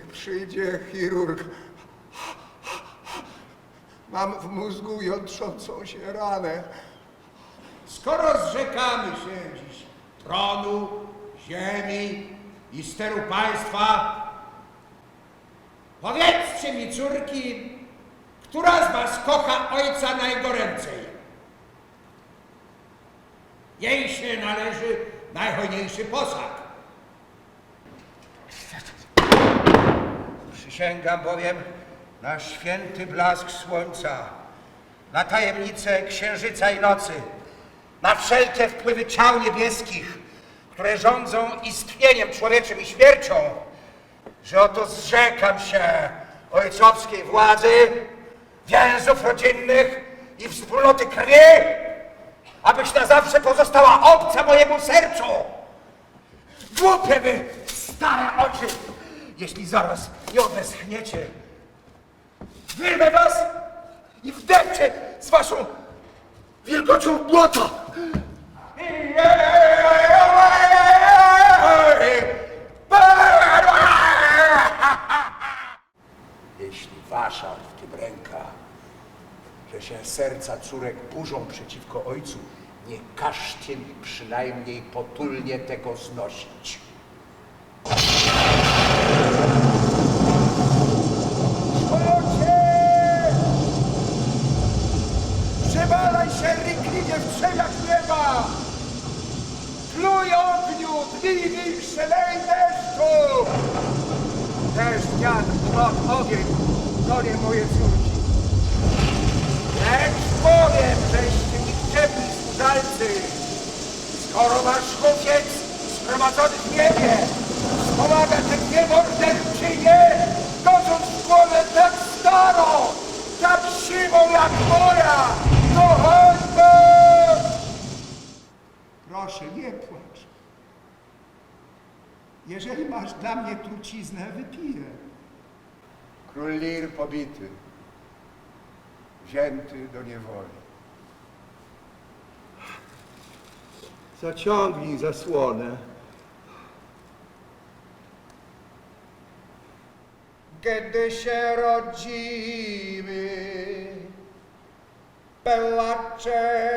przyjdzie chirurg. Mam w mózgu jątrzącą się ranę. Skoro zrzekamy się dziś tronu, ziemi i steru państwa, powiedzcie mi, córki, która z was kocha ojca najgoręcej? Jej się należy najhojniejszy posag. Przysięgam bowiem na święty blask słońca, na tajemnice księżyca i nocy, na wszelkie wpływy ciał niebieskich, które rządzą istnieniem człowieczym i śmiercią, że oto zrzekam się ojcowskiej władzy, więzów rodzinnych i wspólnoty krwi, abyś na zawsze pozostała obca mojemu sercu. Głupie wy, stare oczy, jeśli zaraz nie obeschniecie. Wyrwę was i wdepczę z waszą wielkością w błoto. Jeśli wasza w tym ręka, że się serca córek burzą przeciwko ojcu, nie każcie mi przynajmniej potulnie tego znosić. Przewalaj się rykliwie w trzewiach nieba! Pluj ogniu, dwij przelej deszczu! Deszcz, wiatr, tłok, ogień, to moje córki. Lecz powiem, żeście nikczemni służalcy, skoro wasz chłopiec zgromadzony w niebie wspomaga te dwie morderczynie, godząc w głowę tak starą, tak siwą jak moja, to choćby... Proszę, nie płacz. Jeżeli masz dla mnie truciznę, wypiję. Król Lir pobity, wzięty do niewoli. Zaciągnij zasłonę. Kiedy się rodzimy, płaczemy,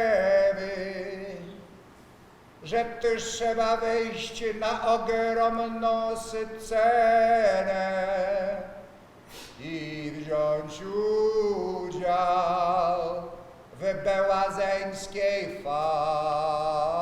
że też trzeba wejść na ogromną scenę i wziąć udział w bełazeńskiej fali.